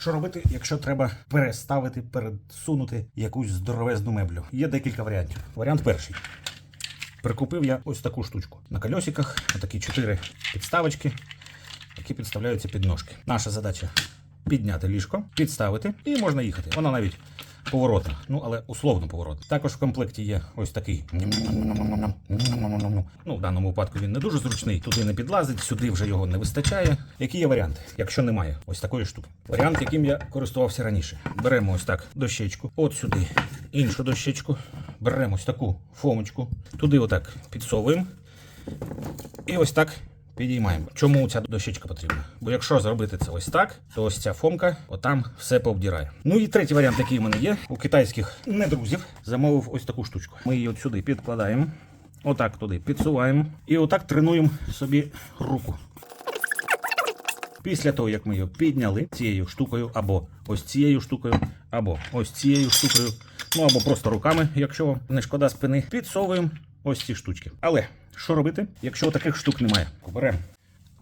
Що робити, якщо треба переставити, пересунути якусь здоровезну меблю? Є декілька варіантів. Варіант перший. Прикупив я ось таку штучку. На кольосиках отакі чотири підставочки, які підставляються під ножки. Наша задача підняти ліжко, підставити, і можна їхати. Вона навіть поворотна, ну але условно поворотна. Також в комплекті є ось такий. Ну, в даному випадку він не дуже зручний, туди не підлазить, сюди вже його не вистачає. Які є варіанти, якщо немає ось такої штуки? Варіант, яким я користувався раніше. Беремо ось так дощечку, от сюди іншу дощечку, беремо ось таку фомочку, туди отак підсовуємо. І ось так підіймаємо. Чому ця дощечка потрібна? Бо якщо зробити це ось так, то ось ця фомка отам все пообдірає. Ну і третій варіант, який в мене є, у китайських недрузів замовив ось таку штучку. Ми її от сюди підкладаємо, отак туди підсуваємо і отак тренуємо собі руку. Після того, як ми її підняли цією штукою, або ось цією штукою, або ось цією штукою, ну або просто руками, якщо вам не шкода спини, підсовуємо ось ці штучки. Але що робити, якщо таких штук немає? Беремо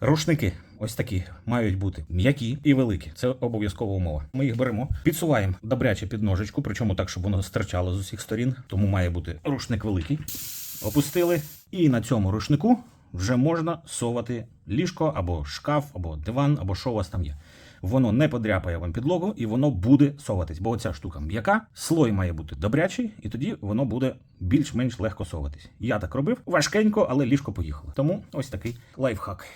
рушники. Ось такі мають бути м'які і великі. Це обов'язкова умова. Ми їх беремо, підсуваємо добряче під ножичку, причому так, щоб воно стирчало з усіх сторін. Тому має бути рушник великий. Опустили, і на цьому рушнику вже можна совати ліжко або шкаф, або диван, або що у вас там є. Воно не подряпає вам підлогу і воно буде соватись, бо оця штука м'яка, слой має бути добрячий, і тоді воно буде більш-менш легко соватись. Я так робив важкенько, але ліжко поїхало. Тому ось такий лайфхак.